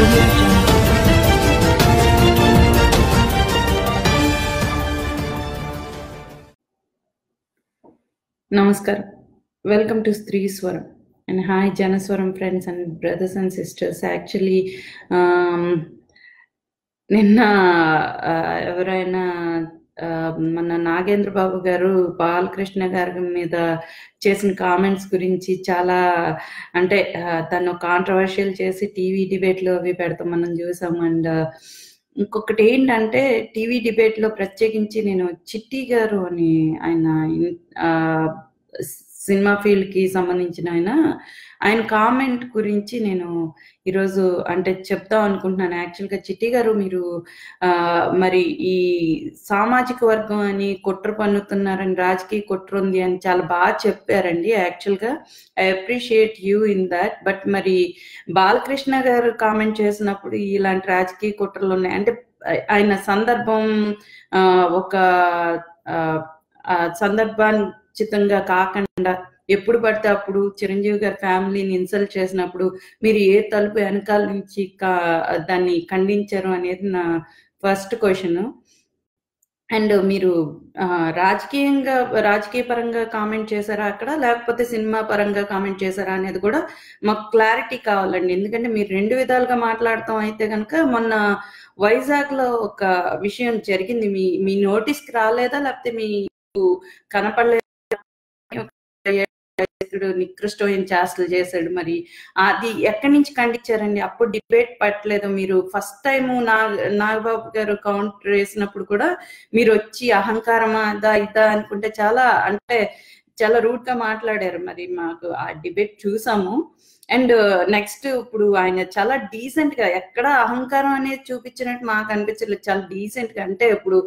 audio jungle. నమస్కారం welcome to Stree Swaram and hi Janaswaram friends and brothers and sisters actually నిన్న ఆ, ఎవరైనా ఆ, మన నాగేంద్ర బాబు గారు బాలకృష్ణ గారి మీద చేసిన కామెంట్స్ గురించి చాలా అంటే తను కాంట్రవర్షియల్ చేసి టీవీ డిబేట్లో అవి పెడతాం మనం చూసాం. అండ్ ఇంకొకటి ఏంటంటే టీవీ డిబేట్లో ప్రత్యేకించి నేను చిట్టి గారు అని ఆయన ఆ, సినిమా ఫీల్డ్కి సంబంధించిన ఆయన. ఆయన కామెంట్ గురించి నేను ఈరోజు అంటే చెప్తాం అనుకుంటున్నాను. యాక్చువల్గా చిట్టి గారు మీరు ఆ, మరి ఈ సామాజిక వర్గం అని కుట్ర పన్నుతున్నారని రాజకీయ కుట్ర ఉంది అని చాలా బాగా చెప్పారండి. యాక్చువల్గా I appreciate you in that. But మరి బాలకృష్ణ గారు కామెంట్ చేసినప్పుడు ఇలాంటి రాజకీయ కుట్రలు ఉన్నాయి. అంటే ఆయన సందర్భం ఆ, ఒక సందర్భాన్ని ఆ కాకుండా ఎప్పుడు పడితే అప్పుడు చిరంజీవి గారి ఫ్యామిలీని ఇన్సల్ట్ చేసినప్పుడు మీరు ఏ తలుపు వెనకాల నుంచి కా- దాన్ని ఖండించారు అనేది నా ఫస్ట్ క్వశ్చన్. అండ్ మీరు రాజకీయంగా రాజకీయ పరంగా కామెంట్ చేశారా అక్కడ? లేకపోతే సినిమా పరంగా కామెంట్ చేశారా అనేది కూడా మాకు క్లారిటీ కావాలండి. ఎందుకంటే మీరు రెండు విధాలుగా మాట్లాడతాం అయితే కనుక మొన్న వైజాగ్లో ఒక విషయం జరిగింది. మీ మీ నోటీస్కి రాలేదా? లేకపోతే మీకు కనపడలేదు నికృష్టమైన చేష్టలు చేశాడు మరి. అది ఎక్కడి నుంచి ఖండించారండి? అప్పుడు డిబేట్ పట్టలేదు మీరు. ఫస్ట్ టైం నాగబాబు గారు కౌంటర్ వేసినప్పుడు కూడా మీరు వచ్చి అహంకారమా అదా ఇదా అనుకుంటే చాలా అంటే చాలా రూట్గా మాట్లాడారు మరి మాకు. ఆ డిబేట్ చూసాము. అండ్ నెక్స్ట్ uh, ఇప్పుడు ఆయన చాలా డీసెంట్గా ఎక్కడ అహంకారం అనేది చూపించినట్టు మాకు అనిపించలేదు. చాలా డీసెంట్గా అంటే ఇప్పుడు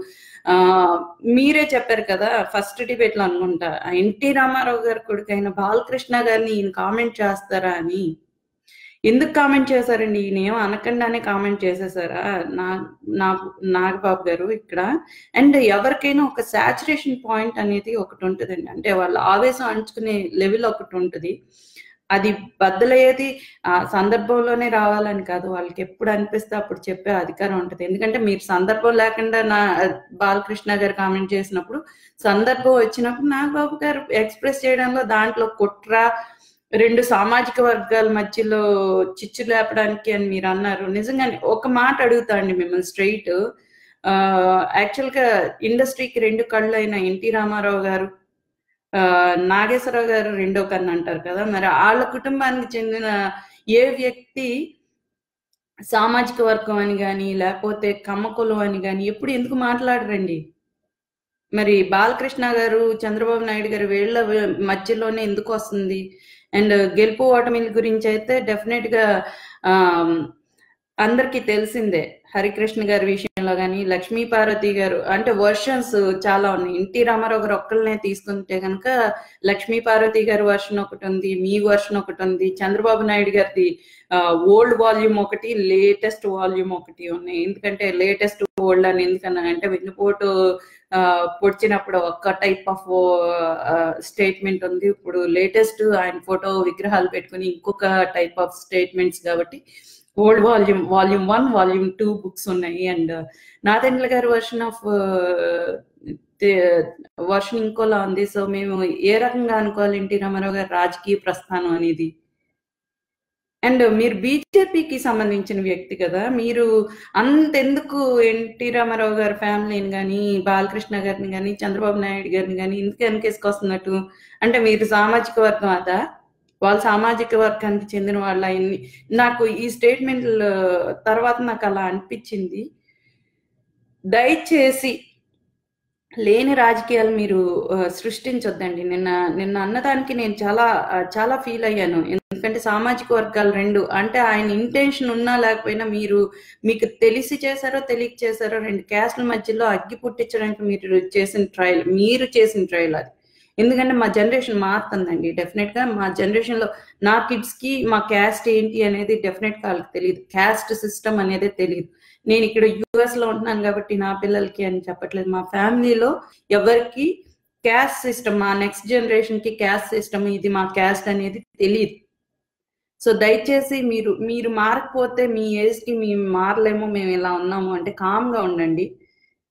ఆ మీరే చెప్పారు కదా ఫస్ట్ డిబేట్లో అనుకుంటా ఎన్టీ రామారావు గారి కొడుకైన బాలకృష్ణ గారిని ఈయన కామెంట్ చేస్తారా అని. ఎందుకు కామెంట్ చేశారండి? ఈయన ఏం అనకుండానే కామెంట్ చేసేసారా? నా నాగబాబు గారు ఇక్కడ. అండ్ ఎవరికైనా ఒక సాచురేషన్ పాయింట్ అనేది ఒకటి ఉంటుందండి. అంటే వాళ్ళు ఆవేశం అంచుకునే లెవెల్ ఒకటి ఉంటుంది. అది బద్దలయ్యేది ఆ సందర్భంలోనే రావాలని కాదు. వాళ్ళకి ఎప్పుడు అనిపిస్తే అప్పుడు చెప్పే అధికారం ఉంటుంది. ఎందుకంటే మీరు సందర్భం లేకుండా నా బాలకృష్ణ గారు కామెంట్ చేసినప్పుడు సందర్భం వచ్చినప్పుడు నాగబాబు గారు ఎక్స్ప్రెస్ చేయడంలో దాంట్లో కుట్ర రెండు సామాజిక వర్గాల మధ్యలో చిచ్చు లేపడానికి అని మీరు అన్నారు. నిజంగానే ఒక మాట అడుగుతా అండి మిమ్మల్ని స్ట్రైట్ యాక్చువల్గా ఇండస్ట్రీకి రెండు కళ్ళు అయిన ఎన్టీ రామారావు గారు నాగేశ్వరరావు గారు రెండో కన్ను అంటారు కదా మరి వాళ్ళ కుటుంబానికి చెందిన ఏ వ్యక్తి సామాజిక వర్గం అని కానీ లేకపోతే కమ్మకులం అని కానీ ఎప్పుడు ఎందుకు మాట్లాడరండి? మరి బాలకృష్ణ గారు చంద్రబాబు నాయుడు గారు వీళ్ళ మధ్యలోనే ఎందుకు వస్తుంది? అండ్ గెలుపు ఓటమిల గురించి అయితే డెఫినెట్గా అందరికీ తెలిసిందే హరికృష్ణ గారి విషయం. కానీ లక్ష్మీ పార్వతి గారు అంటే వర్షన్స్ చాలా ఉన్నాయి. ఎన్టీ రామారావు గారు ఒక్కళ్ళనే తీసుకుంటే కనుక లక్ష్మీ పార్వతి గారి వర్షన్ ఒకటి ఉంది మీ వర్షన్ ఒకటి ఉంది చంద్రబాబు నాయుడు గారిది ఓల్డ్ వాల్యూమ్ ఒకటి లేటెస్ట్ వాల్యూమ్ ఒకటి ఉన్నాయి. ఎందుకంటే లేటెస్ట్ ఓల్డ్ అని ఎందుకన్నా అంటే వెన్నుపోటు పొడిచినప్పుడు ఒక్క టైప్ ఆఫ్ స్టేట్మెంట్ ఉంది. ఇప్పుడు లేటెస్ట్ ఆయన ఫోటో విగ్రహాలు పెట్టుకుని ఇంకొక టైప్ ఆఫ్ స్టేట్మెంట్స్ కాబట్టి old volume volume one volume two books ఉన్నాయి. అండ్ నాదెండ్ల గారి వర్షన్ ఆఫ్ వర్షన్ ఇంకోలా ఉంది. సో మేము ఏ రకంగా అనుకోవాలి ఎన్టీ రామారావు గారి రాజకీయ ప్రస్థానం అనేది? అండ్ మీరు బీజేపీకి సంబంధించిన వ్యక్తి కదా మీరు అంతెందుకు ఎన్టీ రామారావు గారి ఫ్యామిలీని కానీ బాలకృష్ణ గారిని కానీ చంద్రబాబు నాయుడు గారిని కానీ ఎందుకు వెనకేసుకొస్తున్నట్టు? అంటే మీరు సామాజిక వర్గం అదా? వాళ్ళ సామాజిక వర్గానికి చెందిన వాళ్ళు ఎన్ని నాకు ఈ స్టేట్మెంట్ తర్వాత నాకు అలా అనిపించింది. దయచేసి లేని రాజకీయాలు మీరు సృష్టించొద్దండి. నిన్న నిన్న అన్నదానికి నేను చాలా చాలా ఫీల్ అయ్యాను. ఎందుకంటే సామాజిక వర్గాలు రెండు. అంటే ఆయన ఇంటెన్షన్ ఉన్నా లేకపోయినా మీరు మీకు తెలిసి చేశారో తెలియక చేశారో రెండు క్యాస్ట్ల మధ్యలో అగ్గి పుట్టించడానికి మీరు చేసిన ట్రయల్ మీరు చేసిన ట్రయల్ అది. ఎందుకంటే మా జనరేషన్ మారుతుందండి. డెఫినెట్గా మా జనరేషన్లో నా కిడ్స్కి మా క్యాస్ట్ ఏంటి అనేది డెఫినెట్ వాళ్ళకి తెలియదు క్యాస్ట్ సిస్టమ్ అనేది తెలియదు నేను ఇక్కడ యుఎస్లో ఉంటున్నాను కాబట్టి నా పిల్లలకి అని చెప్పట్లేదు. మా ఫ్యామిలీలో ఎవరికి క్యాస్ట్ సిస్టమ్ మా నెక్స్ట్ జనరేషన్కి క్యాస్ట్ సిస్టమ్ ఇది మా క్యాస్ట్ అనేది తెలియదు సో దయచేసి మీరు మీరు మారకపోతే మీ ఏజ్కి మేము మారలేము మేము ఇలా ఉన్నాము అంటే కామ్గా ఉండండి.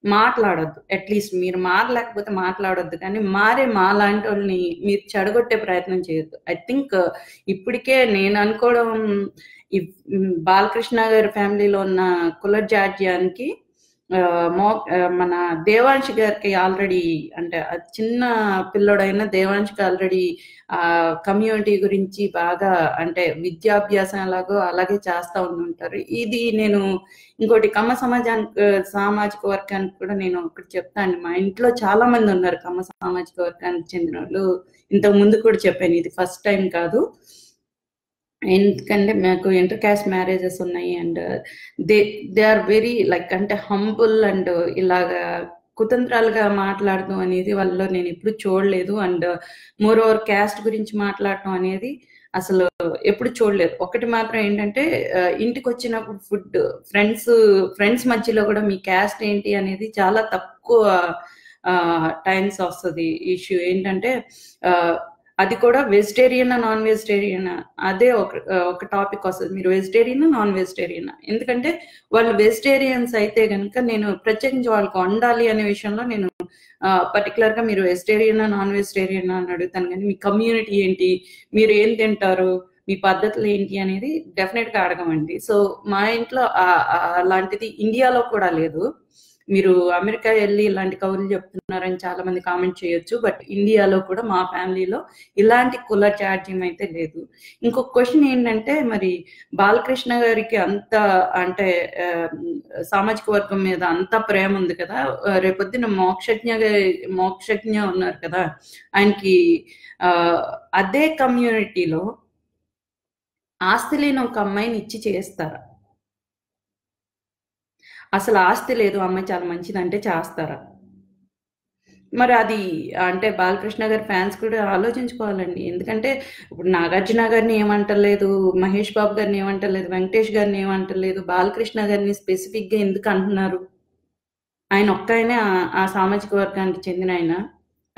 మాట్లాడొద్దు. అట్లీస్ట్ మీరు మారలేకపోతే మాట్లాడొద్దు. కానీ మారే మా లాంటి వాళ్ళని మీరు చెడగొట్టే ప్రయత్నం చేయొద్దు. ఐ థింక్ uh, ఇప్పటికే నేను అనుకోవడం ఈ బాలకృష్ణ గారి ఫ్యామిలీలో ఉన్న కుల జాడ్యానికి మో మన దేవాంశ్ గారికి ఆల్రెడీ అంటే చిన్న పిల్లడైన దేవాంశ్కి ఆల్రెడీ ఆ కమ్యూనిటీ గురించి బాగా అంటే విద్యాభ్యాసం ఎలాగో అలాగే చేస్తా ఉంటుంటారు ఇది నేను ఇంకోటి కమ్మ సమాజానికి సామాజిక వర్గానికి కూడా నేను ఒకటి చెప్తాను మా ఇంట్లో చాలా మంది ఉన్నారు కమ్మ సామాజిక వర్గానికి చెందిన వాళ్ళు ఇంతకు ముందు కూడా చెప్పాను ఇది ఫస్ట్ టైం కాదు. ఎందుకంటే మాకు ఇంటర్ క్యాస్ట్ మ్యారేజెస్ ఉన్నాయి and they they are very like అంటే హంబుల్ అండ్ ఇలాగా కుతంత్రాలుగా మాట్లాడడం అనేది వాళ్ళలో నేను ఎప్పుడు చూడలేదు. అండ్ మోర్ ఓవర్ క్యాస్ట్ గురించి మాట్లాడటం అనేది అసలు ఎప్పుడు చూడలేదు. ఒకటి మాత్రం ఏంటంటే ఇంటికి వచ్చినప్పుడు ఫుడ్ ఫ్రెండ్స్ ఫ్రెండ్స్ మధ్యలో కూడా మీ క్యాస్ట్ ఏంటి అనేది చాలా తక్కువ టైమ్స్ వస్తుంది. ఇష్యూ ఏంటంటే అది కూడా వెజిటేరియన్ నాన్ వెజిటేరియన్ అదే ఒక ఒక టాపిక్ వస్తుంది. మీరు వెజిటేరియన్ నాన్ వెజిటేరియన్ ఎందుకంటే వాళ్ళు వెజిటేరియన్స్ అయితే కనుక నేను ప్రత్యేకించి వాళ్ళకి వండాలి అనే విషయంలో నేను పర్టికులర్గా మీరు వెజిటేరియన్ నాన్ వెజిటేరియన్ అని అడుగుతాను కానీ మీ కమ్యూనిటీ ఏంటి? మీరు ఏం తింటారు? మీ పద్ధతులు ఏంటి అనేది డెఫినెట్గా అడగమండి. సో మా ఇంట్లో అలాంటిది ఇండియాలో కూడా లేదు. మీరు అమెరికా వెళ్ళి ఇలాంటి కవులు చెప్తున్నారని చాలా మంది కామెంట్ చేయొచ్చు బట్ ఇండియాలో కూడా మా ఫ్యామిలీలో ఇలాంటి కుల త్యాజ్యం అయితే లేదు. ఇంకొక క్వశ్చన్ ఏంటంటే మరి బాలకృష్ణ గారికి అంత అంటే సామాజిక వర్గం మీద అంత ప్రేమ ఉంది కదా రేపొద్దున మోక్షజ్ఞ మోక్షజ్ఞ ఉన్నారు కదా ఆయనకి అదే కమ్యూనిటీలో ఆస్తి లేని ఒక అమ్మాయిని ఇచ్చి చేస్తారా? అసలు ఆస్తి లేదు అమ్మాయి చాలా మంచిది అంటే చేస్తారా? మరి అది అంటే బాలకృష్ణ గారి ఫ్యాన్స్ కూడా ఆలోచించుకోవాలండి. ఎందుకంటే ఇప్పుడు నాగార్జున గారిని ఏమంటలేదు మహేష్ బాబు గారిని ఏమంటలేదు వెంకటేష్ గారిని ఏమంటలేదు బాలకృష్ణ గారిని స్పెసిఫిక్గా ఎందుకు అంటున్నారు? ఆయన ఒక్కయనే ఆ- సామాజిక వర్గానికి చెందిన ఆయన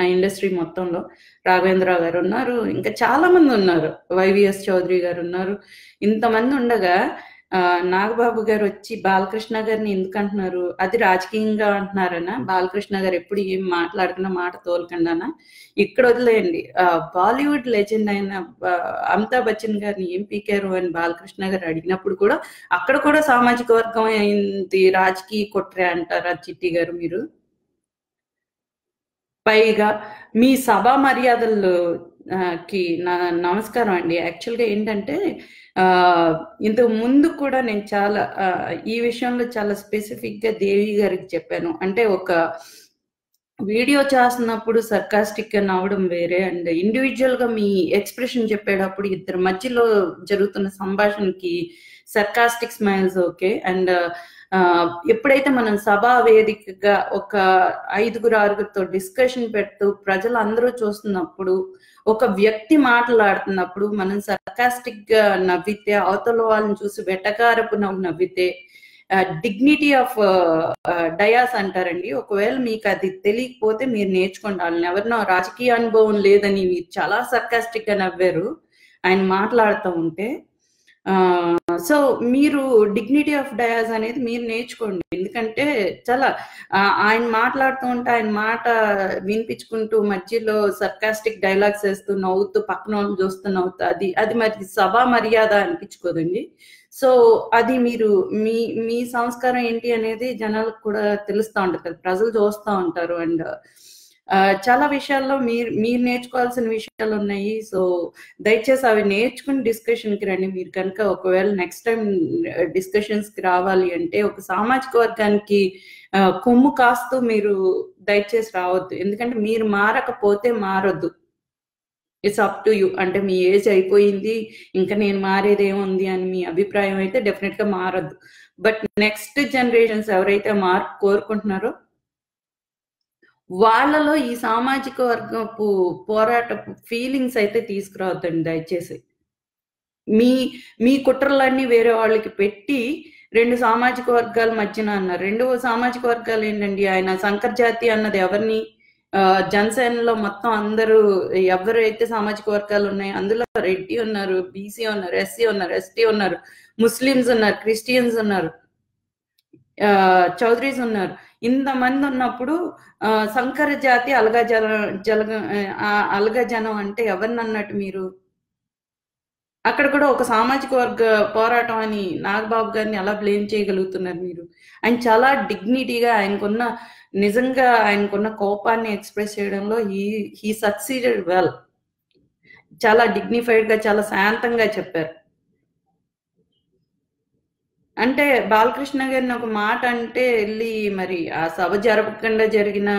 ఆ ఇండస్ట్రీ మొత్తంలో. రాఘవేంద్రరావు గారు ఉన్నారు ఇంకా చాలా మంది ఉన్నారు. వైవిఎస్ చౌదరి గారు ఉన్నారు. ఇంతమంది ఉండగా నాగబాబు గారు వచ్చి బాలకృష్ణ గారిని ఎందుకు అంటున్నారు అది రాజకీయంగా అంటున్నారనా? బాలకృష్ణ గారు ఎప్పుడు ఏం మాట్లాడుకున్న మాట తోలకుండానా? ఇక్కడ వదిలేయండి. బాలీవుడ్ లెజెండ్ అయిన అమితాబ్ బచ్చన్ గారిని ఏం పీకారు అని బాలకృష్ణ గారు అడిగినప్పుడు కూడా అక్కడ కూడా సామాజిక వర్గం అయింది రాజకీయ కుట్రే అంటారా చిట్టి గారు మీరు? పైగా మీ సభా మర్యాదలు కి నా నమస్కారం అండి. యాక్చువల్గా ఏంటంటే ఇంతకు ముందు కూడా నేను చాలా ఈ విషయంలో చాలా స్పెసిఫిక్గా దేవి గారికి చెప్పాను. అంటే ఒక వీడియో చేస్తున్నప్పుడు సర్కాస్టిక్గా నవ్వడం వేరే అండ్ ఇండివిజువల్గా మీ ఎక్స్ప్రెషన్ చెప్పేటప్పుడు ఇద్దరు మధ్యలో జరుగుతున్న సంభాషణకి సర్కాస్టిక్ స్మైల్స్ ఓకే. అండ్ ఎప్పుడైతే మనం సభా వేదికగా ఒక ఐదుగురు ఆరుగురితో డిస్కషన్ పెడుతూ ప్రజలు అందరూ చూస్తున్నప్పుడు ఒక వ్యక్తి మాట్లాడుతున్నప్పుడు మనం సర్కాస్టిక్గా నవ్వితే అవతల వాళ్ళని చూసి వెటకారపు నవ్వు నవ్వితే డిగ్నిటీ ఆఫ్ డయాస్ అంటారండి. ఒకవేళ మీకు అది తెలియకపోతే మీరు నేర్చుకోండి. వాళ్ళని ఎవరినో రాజకీయ అనుభవం లేదని మీరు చాలా సర్కాస్టిక్గా నవ్వారు. ఆయన మాట్లాడుతూ ఉంటే సో మీరు డిగ్నిటీ ఆఫ్ డయాస్ అనేది మీరు నేర్చుకోండి. ఎందుకంటే చాలా ఆయన మాట్లాడుతూ ఉంటే ఆయన మాట వినిపించుకుంటూ మధ్యలో సర్కాస్టిక్ డైలాగ్స్ వేస్తూ నవ్వుతూ పక్కన వాళ్ళు చూస్తూ నవ్వుతూ అది అది మరి సభా మర్యాద అనిపించుకోదండి. సో అది మీరు మీ మీ సంస్కారం ఏంటి అనేది జనాలకు కూడా తెలుస్తూ ఉంటుంది కదా ప్రజలు చూస్తూ ఉంటారు. అండ్ చాలా విషయాల్లో మీరు మీరు నేర్చుకోవాల్సిన విషయాలు ఉన్నాయి. సో దయచేసి అవి నేర్చుకుని డిస్కషన్కి రండి. మీరు కనుక ఒకవేళ నెక్స్ట్ టైం డిస్కషన్స్కి రావాలి అంటే ఒక సామాజిక వర్గానికి కొమ్ము కాస్తూ మీరు దయచేసి రావద్దు. ఎందుకంటే మీరు మారకపోతే మారొద్దు. ఇట్స్ అప్ టు యూ అంటే మీ ఏజ్ అయిపోయింది ఇంకా నేను మారేదేముంది అని మీ అభిప్రాయం అయితే డెఫినెట్గా మారద్దు. బట్ నెక్స్ట్ జనరేషన్స్ ఎవరైతే మార్పు కోరుకుంటున్నారో వాళ్ళలో ఈ సామాజిక వర్గపు పోరాట ఫీలింగ్స్ అయితే తీసుకురావద్దండి దయచేసి. మీ మీ కుట్రలన్నీ వేరే వాళ్ళకి పెట్టి రెండు సామాజిక వర్గాల మధ్యన అన్నారు రెండు సామాజిక వర్గాలు ఏంటండి? ఆయన సంకర్ జాతి అన్నది ఎవరిని? జనసేనలో మొత్తం అందరూ ఎవరైతే సామాజిక వర్గాలు ఉన్నాయో అందులో రెడ్డి ఉన్నారు బీసీ ఉన్నారు ఎస్సీ ఉన్నారు ఎస్టీ ఉన్నారు ముస్లిమ్స్ ఉన్నారు క్రిస్టియన్స్ ఉన్నారు ఆ, చౌదరీస్ ఉన్నారు. ఇంతమంది ఉన్నప్పుడు ఆ, సంకర జాతి అలగా జల జలగ అలగా జనం అంటే ఎవరిని అన్నట్టు మీరు? అక్కడ కూడా ఒక సామాజిక వర్గ పోరాటం అని నాగబాబు గారిని ఎలా బ్లేమ్ చేయగలుగుతున్నారు మీరు. ఆయన చాలా డిగ్నిటీగా ఆయనకున్న నిజంగా ఆయనకున్న కోపాన్ని ఎక్స్ప్రెస్ చేయడంలో హీ హీ సక్సీడెడ్ వెల్. చాలా డిగ్నిఫైడ్గా చాలా శాంతంగా చెప్పారు. అంటే బాలకృష్ణ గారిని ఒక మాట అంటే వెళ్ళి మరి ఆ సభ జరపకుండా జరిగిన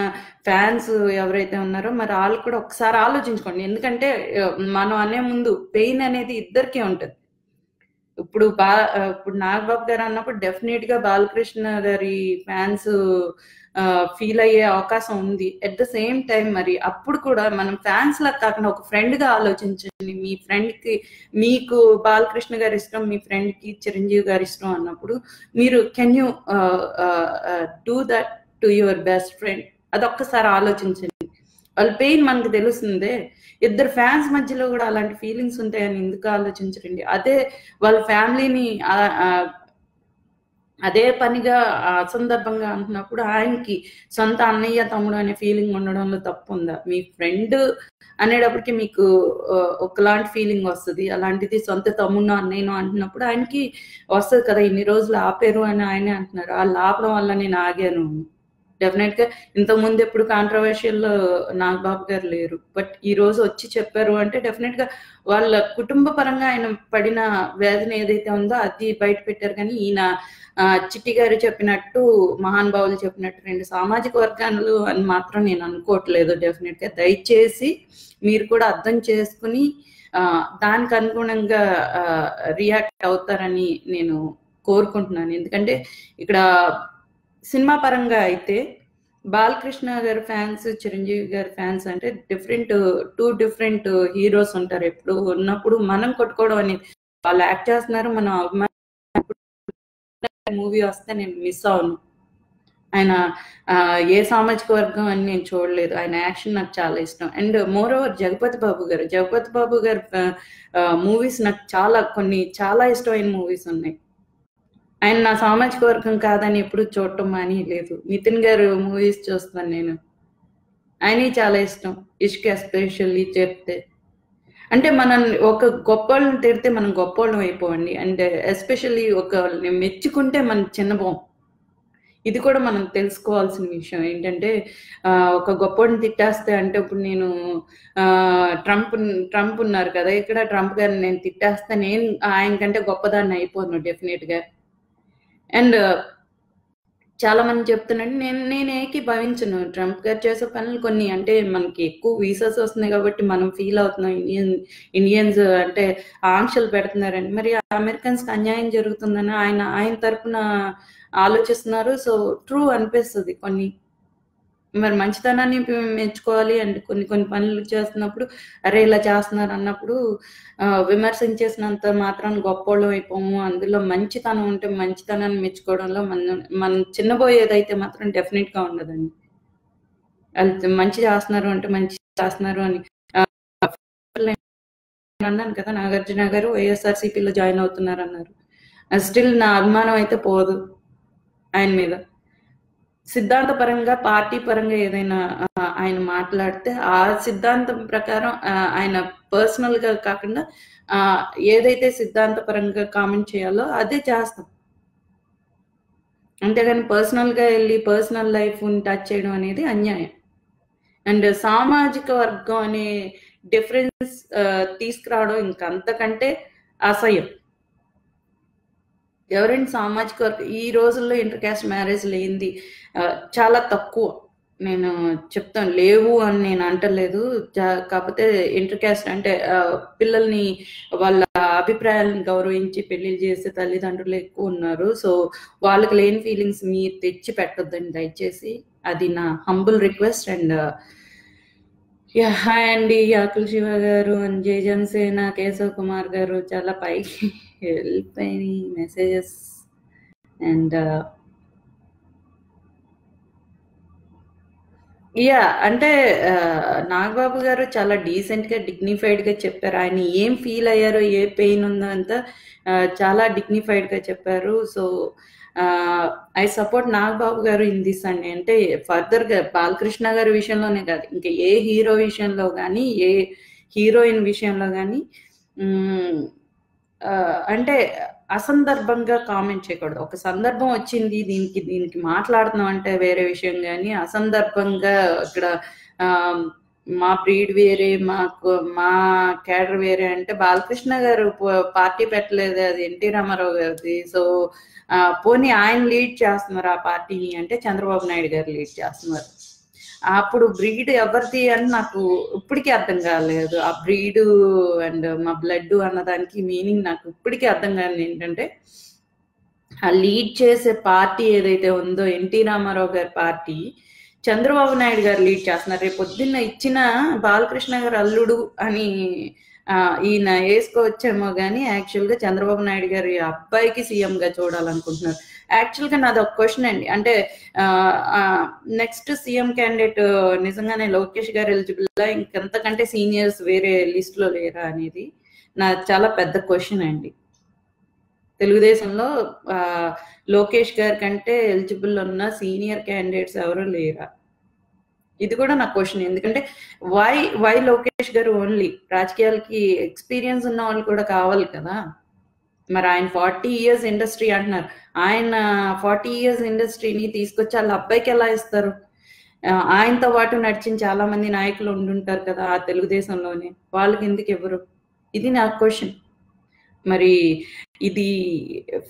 ఫ్యాన్స్ ఎవరైతే ఉన్నారో మరి వాళ్ళు కూడా ఒకసారి ఆలోచించుకోండి. ఎందుకంటే మనం అనే ముందు పెయిన్ అనేది ఇద్దరికీ ఉంటది. ఇప్పుడు బా ఇప్పుడు నాగబాబు గారు అన్నప్పుడు డెఫినెట్గా బాలకృష్ణ గారి ఫ్యాన్స్ ఫీల్ అయ్యే అవకాశం ఉంది. అట్ ద సేమ్ టైం మరి అప్పుడు కూడా మనం ఫ్యాన్స్ లా కాకుండా ఒక ఫ్రెండ్గా ఆలోచించండి. మీ ఫ్రెండ్కి మీకు బాలకృష్ణ గారి ఇష్టం మీ ఫ్రెండ్కి చిరంజీవి గారి ఇష్టం అన్నప్పుడు మీరు can you do that to your best friend అదొక్కసారి ఆలోచించండి. వాళ్ళ పెయిన్ మనకు తెలుస్తుంది ఇద్దరు ఫ్యాన్స్ మధ్యలో కూడా అలాంటి ఫీలింగ్స్ ఉంటాయని ఎందుకు ఆలోచించరండి? అదే వాళ్ళ ఫ్యామిలీని అదే పనిగా ఆ అసందర్భంగా అంటున్నప్పుడు ఆయనకి సొంత అన్నయ్య తమ్ముడు అనే ఫీలింగ్ ఉండడంలో తప్పు ఉందా మీ ఫ్రెండ్ అనేటప్పటికి మీకు ఒకలాంటి ఫీలింగ్ వస్తుంది. అలాంటిది సొంత తమ్ముడు అన్నయ్యను అంటున్నప్పుడు ఆయనకి వస్తుంది కదా ఇన్ని రోజులు ఆపేరు అని ఆయనే అంటున్నారు. వాళ్ళు ఆపడం వల్ల నేను ఆగాను. డెఫినెట్గా ఇంతకు ముందు ఎప్పుడు కాంట్రవర్షియల్ నాగబాబు గారు లేరు. బట్ ఈ రోజు వచ్చి చెప్పారు అంటే డెఫినెట్గా వాళ్ళ కుటుంబ పరంగా ఆయన పడిన వేదన ఏదైతే ఉందో అది బయట పెట్టారు. కానీ ఈయన చిట్టి గారు చెప్పినట్టు మహాన్ బావులు చెప్పినట్టు రెండు సామాజిక వర్గాలు అని మాత్రం నేను అనుకోవట్లేదు డెఫినెట్గా దయచేసి మీరు కూడా అర్థం చేసుకుని దానికి అనుగుణంగా రియాక్ట్ అవుతారని నేను కోరుకుంటున్నాను. ఎందుకంటే ఇక్కడ సినిమా పరంగా అయితే బాలకృష్ణ గారి ఫ్యాన్స్ చిరంజీవి గారి ఫ్యాన్స్ అంటే డిఫరెంట్ టూ డిఫరెంట్ హీరోస్ ఉంటారు. ఎప్పుడు ఉన్నప్పుడు మనం కొట్టుకోవడం అనేది వాళ్ళు యాక్ట్ చేస్తున్నారు మనం అభిమానం మూవీ వస్తే నేను మిస్ అవును. ఆయన ఏ సామాజిక వర్గం అని నేను చూడలేదు. ఆయన యాక్షన్ నాకు చాలా ఇష్టం. And moreover Jagapathi Babu గారు జగపతి బాబు గారు మూవీస్ నాకు చాలా కొన్ని చాలా ఇష్టమైన మూవీస్ ఉన్నాయి. ఆయన నా సామాజిక వర్గం కాదని ఎప్పుడు చూడటం అని లేదు నితిన్ గారు మూవీస్ చూస్తాను నేను. ఆయన చాలా ఇష్టం. ఇష్క్ ఎస్పెషల్లీ చెప్తే అంటే మనం ఒక గొప్పవాళ్ళని తిడితే మనం గొప్పవాళ్ళం అయిపోవండి. అండ్ ఎస్పెషల్లీ ఒక మెచ్చుకుంటే మనం చిన్నబోం. ఇది కూడా మనం తెలుసుకోవాల్సిన విషయం ఏంటంటే ఒక గొప్పని తిట్టేస్తే అంటే ఇప్పుడు నేను ట్రంప్ ట్రంప్ ఉన్నారు కదా ఇక్కడ ట్రంప్ గారిని నేను తిట్టేస్తే నేను ఆయన కంటే గొప్పదాన్ని అయిపోను డెఫినెట్గా అండ్ చాలా మంది చెప్తున్నాడు నేను నేను ఏకీభవించను ట్రంప్ గారు చేసే పనులు కొన్ని అంటే మనకి ఎక్కువ వీసాస్ వస్తున్నాయి కాబట్టి మనం ఫీల్ అవుతున్నాం. ఇండియన్ ఇండియన్స్ అంటే ఆంక్షలు పెడుతున్నారని. మరి అమెరికన్స్కి అన్యాయం జరుగుతుందని ఆయన ఆయన తరఫున ఆలోచిస్తున్నారు. సో ట్రూ అనిపిస్తుంది కొన్ని. మరి మంచితనాన్ని మెచ్చుకోవాలి అండ్ కొన్ని కొన్ని పనులు చేస్తున్నప్పుడు అరే ఇలా చేస్తున్నారు అన్నప్పుడు విమర్శించేసినంత మాత్రం గొప్పోళ్ళం అయిపోము. అందులో మంచితనం ఉంటే మంచితనాన్ని మెచ్చుకోవడంలో మన మనం చిన్నబోయేదైతే మాత్రం డెఫినెట్గా ఉండదండి. అది మంచి చేస్తున్నారు అంటే మంచి చేస్తున్నారు అని. అన్నాను కదా నాగార్జున గారు వైఎస్ఆర్సీపీలో జాయిన్ అవుతున్నారు అన్నారు స్టిల్ నా అభిమానం అయితే పోదు ఆయన మీద. సిద్ధాంతపరంగా పార్టీ పరంగా ఏదైనా ఆయన మాట్లాడితే ఆ సిద్ధాంతం ప్రకారం ఆయన పర్సనల్గా కాకుండా ఆ, ఏదైతే సిద్ధాంతపరంగా కామెంట్ చేయాలో అదే చేస్తాం. అంతేగాని పర్సనల్గా వెళ్ళి పర్సనల్ లైఫ్ టచ్ చేయడం అనేది అన్యాయం. అండ్ సామాజిక వర్గం అనే డిఫరెన్స్ తీసుకురావడం ఇంకా అంతకంటే అసహ్యం. ఎవరైనా సామాజిక వర్గం ఈ రోజుల్లో ఇంటర్ క్యాస్ట్ మ్యారేజ్ లేనిది చాలా తక్కువ. నేను చెప్తాను లేవు అని నేను అంటలేదు. కాకపోతే ఇంటర్ క్యాస్ట్ అంటే పిల్లల్ని వాళ్ళ అభిప్రాయాలను గౌరవించి పెళ్ళిళ్ళు చేసే తల్లిదండ్రులు ఎక్కువ ఉన్నారు. సో వాళ్ళకి లేని ఫీలింగ్స్ మీరు తెచ్చి పెట్టొద్దండి దయచేసి. అది నా హంబుల్ రిక్వెస్ట్ అండ్ హాయ్ అండి యాకుల్ శివ గారు అండ్ జయ జనసేన కేశవ్ కుమార్ గారు చాలా పైకి వెళ్ళిపోయి మెసేజెస్. అండ్ యా అంటే నాగబాబు గారు చాలా డీసెంట్గా డిగ్నిఫైడ్గా చెప్పారు. ఆయన ఏం ఫీల్ అయ్యారో ఏ పెయిన్ ఉందో అంతా చాలా డిగ్నిఫైడ్గా చెప్పారు. సో ఐ సపోర్ట్ నాగబాబు గారు ఇన్ దిస్ అండి. అంటే ఫర్దర్గా బాలకృష్ణ గారి విషయంలోనే కాదు ఇంకా ఏ హీరో విషయంలో కానీ ఏ హీరోయిన్ విషయంలో కానీ అంటే అసందర్భంగా కామెంట్ చేయకూడదు. ఒక సందర్భం వచ్చింది దీనికి దీనికి మాట్లాడుతున్నాం అంటే వేరే విషయం కానీ అసందర్భంగా ఇక్కడ ఆ, మా బ్రీడ్ వేరే మాకు మా క్యాడర్ వేరే అంటే బాలకృష్ణ గారు పార్టీ పెట్టలేదు అది ఎన్టీ రామారావు గారిది. సో పోనీ ఆయన లీడ్ చేస్తున్నారు ఆ పార్టీని అంటే చంద్రబాబు నాయుడు గారు లీడ్ చేస్తున్నారు. అప్పుడు బ్రీడ్ ఎవరిది అని నాకు ఇప్పటికీ అర్థం కాలేదు. ఆ బ్రీడ్ అండ్ మా బ్లడ్ అన్నదానికి మీనింగ్ నాకు ఇప్పటికీ అర్థం కాని ఏంటంటే ఆ లీడ్ చేసే పార్టీ ఏదైతే ఉందో ఎన్టీ రామారావు గారి పార్టీ చంద్రబాబు నాయుడు గారు లీడ్ చేస్తున్నారు. రేపు పొద్దున్న ఇచ్చిన బాలకృష్ణ గారు అల్లుడు అని ఈయన వేసుకోవచ్చేమో కానీ యాక్చువల్గా చంద్రబాబు నాయుడు గారి అబ్బాయికి సీఎం గా చూడాలనుకుంటున్నారు. యాక్చువల్గా నాది ఒక క్వశ్చన్ అండి. అంటే నెక్స్ట్ సీఎం క్యాండిడేట్ నిజంగానే లోకేష్ గారు ఎలిజిబుల్? ఇంకంతకంటే సీనియర్స్ వేరే లిస్ట్లో లేరా అనేది నా చాలా పెద్ద క్వశ్చన్ అండి. తెలుగుదేశంలో లోకేష్ గారి కంటే ఎలిజిబుల్ ఉన్న సీనియర్ క్యాండిడేట్స్ ఎవరు లేరా? ఇది కూడా నా క్వశ్చన్ ఎందుకంటే వై వై లోకేష్ గారు ఓన్లీ రాజకీయాలకి ఎక్స్పీరియన్స్ ఉన్న వాళ్ళు కూడా కావాలి కదా. మరి ఆయన ఫార్టీ ఇయర్స్ ఇండస్ట్రీ అంటున్నారు. ఆయన ఫార్టీ ఇయర్స్ ఇండస్ట్రీని తీసుకొచ్చి వాళ్ళ అబ్బాయికి ఎలా ఇస్తారు? ఆయనతో పాటు నడిచిన చాలా మంది నాయకులు ఉండుంటారు కదా ఆ తెలుగుదేశంలోనే. వాళ్ళకి ఎందుకు ఇవ్వరు? ఇది నా క్వశ్చన్ మరి ఇది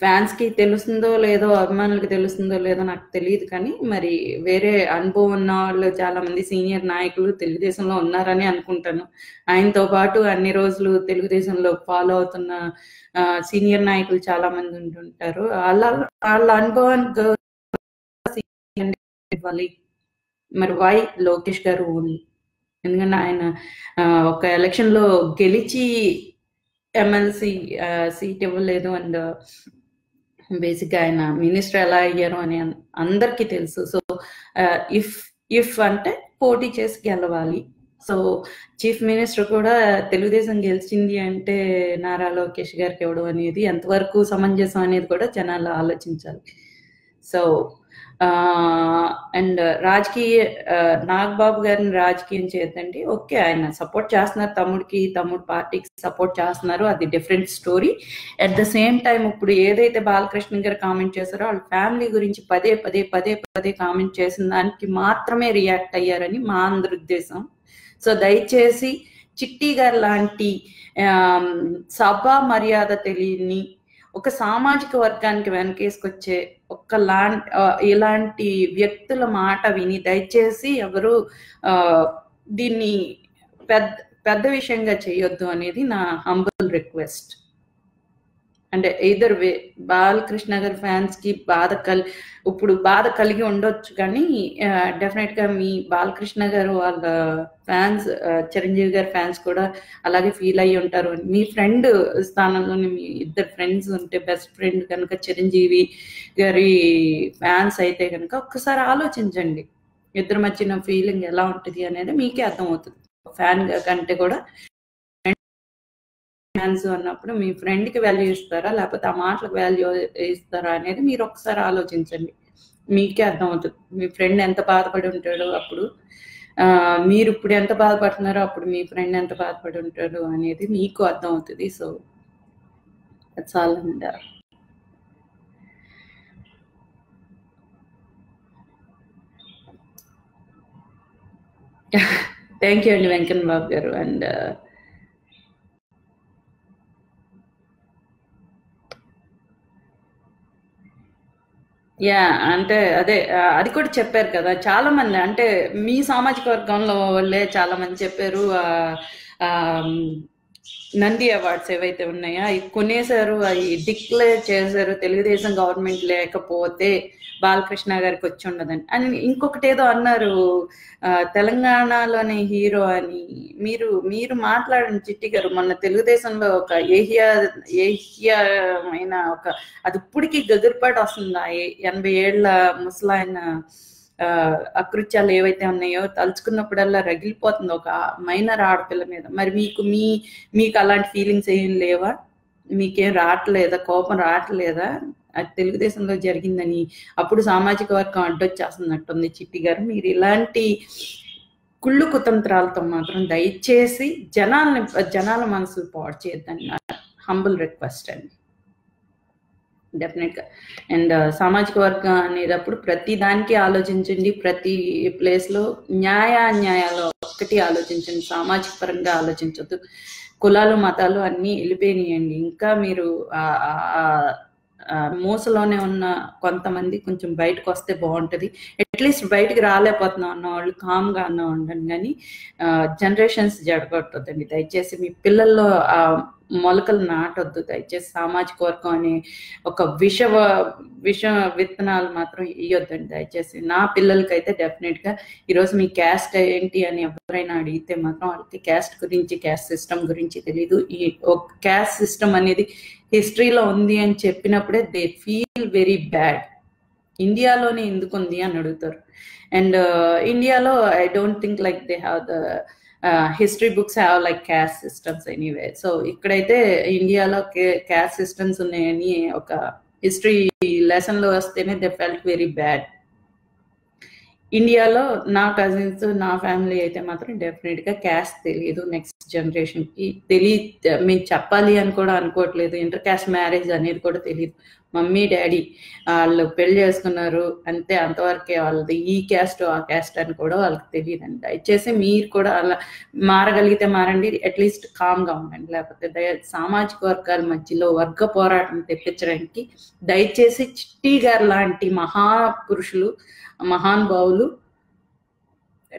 ఫ్యాన్స్కి తెలుస్తుందో లేదో అభిమానులకి తెలుస్తుందో లేదో నాకు తెలియదు కానీ మరి వేరే అనుభవం ఉన్న వాళ్ళు చాలా మంది సీనియర్ నాయకులు తెలుగుదేశంలో ఉన్నారని అనుకుంటాను. ఆయనతో పాటు అన్ని రోజులు తెలుగుదేశంలో ఫాలో అవుతున్న సీనియర్ నాయకులు చాలా మంది ఉంటుంటారు. వాళ్ళ వాళ్ళ అనుభవానికి ఇవ్వాలి మరి వై లోకేష్ గారు ఓన్లీ. ఎందుకంటే ఆయన ఒక ఎలక్షన్లో గెలిచి ఎమ్మెల్సీ సీట్ uh, ఇవ్వలేదు. అండ్ బేసిక్ uh, ఆయన మినిస్టర్ ఎలా అయ్యారు అని అందరికీ తెలుసు. సో ఇఫ్ ఇఫ్ అంటే పోటీ చేసి గెలవాలి. సో చీఫ్ మినిస్టర్ కూడా తెలుగుదేశం గెలిచింది అంటే నారా లోకేష్ గారికి ఇవ్వడం అనేది ఎంతవరకు సమంజసం అనేది కూడా జనాలు ఆలోచించాలి. సో అండ్ రాజకీయ నాగ్బాబు నాగబాబు గారిని రాజకీయం చేయొద్దండి. ఓకే ఆయన సపోర్ట్ చేస్తున్నారు. తమ్ముడికి తమ్ముడు పార్టీకి సపోర్ట్ చేస్తున్నారు. అది different story. At the same time ఇప్పుడు ఏదైతే బాలకృష్ణ గారు కామెంట్ చేశారో వాళ్ళ ఫ్యామిలీ గురించి పదే పదే పదే పదే కామెంట్ చేసిన దానికి మాత్రమే రియాక్ట్ అయ్యారని మా అందరి ఉద్దేశం. సో దయచేసి చిట్టి గారు లాంటి సభ మర్యాద తెలియని ఒక సామాజిక వర్గానికి వెనకేసుకొచ్చే ఒక్క లా ఇలాంటి వ్యక్తుల మాట విని దయచేసి ఎవరు ఆ, దీన్ని పెద్ద పెద్ద విషయంగా చేయొద్దు అనేది నా హంబుల్ రిక్వెస్ట్ అంటే ఇద్దరు వే బాలకృష్ణ గారి ఫ్యాన్స్కి బాధ కలి ఇప్పుడు బాధ కలిగి ఉండొచ్చు కానీ డెఫినెట్గా మీ బాలకృష్ణ గారు వాళ్ళ ఫ్యాన్స్ చిరంజీవి గారి ఫ్యాన్స్ కూడా అలాగే ఫీల్ అయ్యి ఉంటారు. మీ ఫ్రెండ్ స్థానంలోని మీ ఇద్దరు ఫ్రెండ్స్ ఉంటే బెస్ట్ ఫ్రెండ్ కనుక చిరంజీవి గారి ఫ్యాన్స్ అయితే కనుక ఒక్కసారి ఆలోచించండి. ఇద్దరు మధ్యన ఫీలింగ్ ఎలా ఉంటుంది అనేది మీకే అర్థమవుతుంది. ఫ్యాన్ కంటే కూడా ఫ్యాన్స్ అన్నప్పుడు మీ ఫ్రెండ్కి వాల్యూ ఇస్తారా? లేకపోతే ఆ మాటలకు వాల్యూ ఇస్తారా అనేది మీరు ఒకసారి ఆలోచించండి. మీకే అర్థమవుతుంది. మీ ఫ్రెండ్ ఎంత బాధపడి ఉంటాడో అప్పుడు మీరు ఇప్పుడు ఎంత బాధపడుతున్నారో అప్పుడు మీ ఫ్రెండ్ ఎంత బాధపడి ఉంటాడు అనేది మీకు అర్థమవుతుంది. So that's all and thank you అండి వెంకన్న బాబు గారు. అండ్ యా అంటే అదే అది కూడా చెప్పారు కదా చాలా మంది అంటే మీ సామాజిక వర్గంలో వాళ్ళే చాలా మంది చెప్పారు ఆ, ఆ, నంది అవార్డ్స్ ఏవైతే ఉన్నాయో అవి కొనేశారు అవి డిక్లేర్ చేశారు తెలుగుదేశం గవర్నమెంట్ లేకపోతే బాలకృష్ణ గారికి వచ్చి ఉండదని. అని ఇంకొకటి ఏదో అన్నారు ఆ, తెలంగాణలోనే హీరో అని. మీరు మీరు మాట్లాడండి చిట్టి గారు మొన్న తెలుగుదేశంలో ఒక ఏహియా ఏహియమైన ఒక అది ఇప్పటికీ గగురుపాటు వస్తుంది. ఎనభై ఏళ్ళ ముసలాయన అకృత్యాలు ఏవైతే ఉన్నాయో తలుచుకున్నప్పుడల్లా రగిలిపోతుంది ఒక మైనర్ ఆడపిల్ల మీద. మరి మీకు మీ మీకు అలాంటి ఫీలింగ్స్ ఏం లేవా? మీకేం రావట్లేదా? కోపం రావట్లేదా? అది తెలుగుదేశంలో జరిగిందని అప్పుడు సామాజిక వర్గం అడ్డొచ్చేస్తున్నట్టుంది చిట్టి గారు. మీరు ఇలాంటి కుళ్ళు కుతంత్రాలతో మాత్రం దయచేసి జనాల్ని జనాల మనసులు పాడు చేయొద్దని హంబుల్ రిక్వెస్ట్ అండి. డెఫినెట్గా అండ్ uh, సామాజిక వర్గం అనేటప్పుడు ప్రతి దానికి ఆలోచించండి. ప్రతి ప్లేస్లో న్యాయ అన్యాయాలు ఒక్కటి ఆలోచించండి. సామాజిక పరంగా ఆలోచించొద్దు. కులాలు మతాలు అన్నీ వెళ్ళిపోయినాయండి. ఇంకా మీరు ఆ- ఆ మూసలోనే ఉన్న కొంతమంది కొంచెం బయటకు వస్తే బాగుంటుంది అట్లీస్ట్ బయటకు రాలేకపోతున్నాం అన్న వాళ్ళు కామ్గా అన్న ఉండండి కానీ జనరేషన్స్ జడగొట్టొద్దండి. దయచేసి మీ పిల్లల్లో ఆ మొలకలు నాటొద్దు. దయచేసి సామాజిక వర్గం అనే ఒక విష విష విత్తనాలు మాత్రం ఇవ్వద్దండి దయచేసి నా పిల్లలకైతే డెఫినెట్గా ఈరోజు మీ క్యాస్ట్ ఏంటి అని ఎవరైనా అడిగితే మాత్రం వాళ్ళకి క్యాస్ట్ గురించి క్యాస్ట్ సిస్టమ్ గురించి తెలియదు ఈ ఒక క్యాస్ట్ సిస్టమ్ అనేది హిస్టరీలో ఉంది అని చెప్పినప్పుడే దే ఫీల్ వెరీ బ్యాడ్. ఇండియాలోనే ఎందుకు ఉంది అని అడుగుతారు. అండ్ uh, ఇండియాలో I don't think like they have the uh, history books have like caste systems anyway. So ఇక్కడైతే ఇండియాలో క్యాస్ట్ సిస్టమ్స్ ఉన్నాయని ఒక హిస్టరీ లెసన్లో వస్తేనే దే ఫెల్ట్ వెరీ బ్యాడ్. ఇండియాలో నా కజిన్స్ నా ఫ్యామిలీ అయితే మాత్రం డెఫినెట్గా క్యాస్ట్ తెలియదు నెక్స్ట్ జనరేషన్కి తెలియ మేము చెప్పాలి అని కూడా అనుకోవట్లేదు. ఇంటర్ క్యాస్ట్ మ్యారేజ్ అనేది కూడా తెలియదు మమ్మీ డాడీ వాళ్ళు పెళ్ళి చేసుకున్నారు అంతే అంతవరకే వాళ్ళది ఈ క్యాస్ట్ ఆ క్యాస్ట్ అని కూడా వాళ్ళకి తెలియదండి. దయచేసి మీరు కూడా అలా మారగలిగితే మారండి. అట్లీస్ట్ కామ్గా ఉండండి. లేకపోతే దయ సామాజిక వర్గాల మధ్యలో వర్గ పోరాటం తెప్పించడానికి దయచేసి చిట్టి గారు లాంటి మహాపురుషులు మహానుభావులు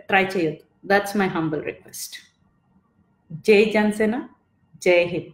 ట్రై చేయొద్దు. దట్స్ మై హంబుల్ రిక్వెస్ట్ జై జనసేన జై హింద్.